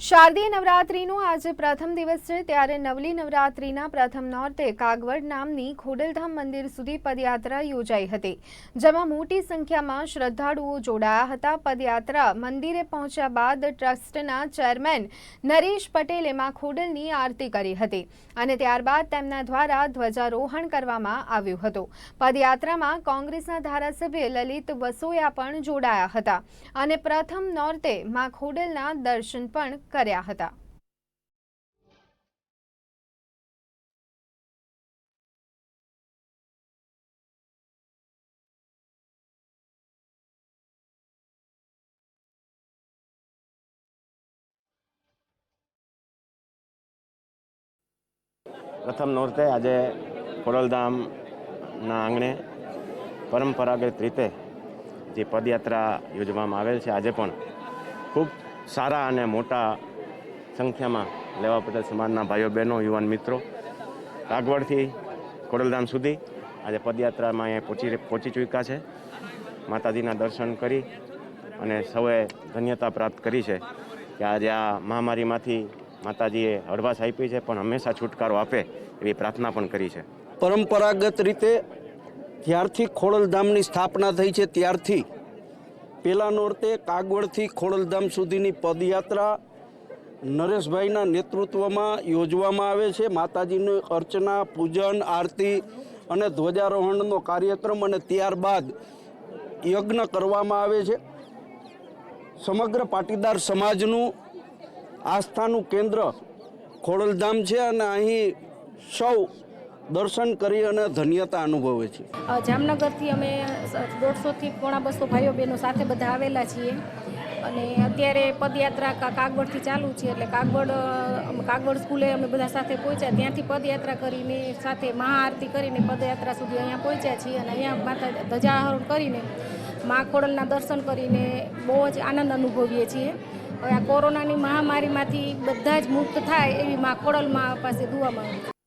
શારદીય નવરાત્રિનું આજે પ્રથમ દિવસ છે. ત્યારે નવલી નવરાત્રિના પ્રથમ નોરતે કાગવડ નામની ખોડલધામ મંદિર સુધી પદયાત્રા યોજાઈ હતી. જેમાં મોટી સંખ્યામાં શ્રદ્ધાળુઓ જોડાયા હતા. પદયાત્રા મંદિરે પહોંચ્યા બાદ ટ્રસ્ટના ચેરમેન નરેશ પટેલે માં ખોડલની આરતી કરી હતી અને ત્યારબાદ તેમના દ્વારા ધ્વજારોહણ કરવામાં આવ્યું હતું. પદયાત્રામાં કોંગ્રેસના ધારાસભ્ય લલિત વસોયા પણ જોડાયા હતા. અને પ્રથમ નોરતે માં ખોડલના દર્શન પણ કર્યા હતા. પ્રથમ નોરતે આજે ખોડલધામના આંગણે પરંપરાગત રીતે જે પદયાત્રા યોજવામાં આવેલ છે, આજે પણ ખૂબ સારા અને મોટા સંખ્યામાં લેવા પટેલ સમાજના ભાઈઓ, બહેનો, યુવાન મિત્રો. કાગવડથી ખોડલધામ સુધી આજે પદયાત્રામાં અહીંયા પહોંચી પહોંચી ચૂક્યા છે. માતાજીના દર્શન કરી અને સૌએ ધન્યતા પ્રાપ્ત કરી છે કે આજે આ મહામારીમાંથી માતાજીએ હળવાશ આપી છે, પણ હંમેશા છુટકારો આપે એવી પ્રાર્થના પણ કરી છે. પરંપરાગત રીતે જ્યારથી ખોડલધામની સ્થાપના થઈ છે, ત્યારથી પેલા નોરતે કાગવડથી ખોડલધામ સુધીની પદયાત્રા નરેશભાઈના નેતૃત્વમાં યોજવામાં આવે છે. માતાજીની અર્ચના, પૂજન, આરતી અને ધ્વજારોહણનો કાર્યક્રમ અને ત્યારબાદ યજ્ઞ કરવામાં આવે છે. સમગ્ર પાટીદાર સમાજનું આસ્થાનું કેન્દ્ર ખોડલધામ છે અને અહીં સૌ દર્શન કરી અને ધન્યતા અનુભવે છે. જામનગરથી અમે દોઢસોથી પોણા બસો ભાઈઓ બહેનો સાથે બધા આવેલા છીએ. અને અત્યારે પદયાત્રા કાગવડથી ચાલુ છે, એટલે કાગવડ કાગવડ સ્કૂલે અમે બધા સાથે પહોંચ્યા. ત્યાંથી પદયાત્રા કરીને સાથે મહાઆરતી કરીને પદયાત્રા સુધી અહીંયા પહોંચ્યા છીએ અને અહીંયા માતા ધ્વજારોહણ કરીને, મા ખોડલના દર્શન કરીને બહુ જ આનંદ અનુભવીએ છીએ. હવે આ કોરોનાની મહામારીમાંથી બધા જ મુક્ત થાય એવી મા ખોડલમાં પાસે દુઆ માંગુ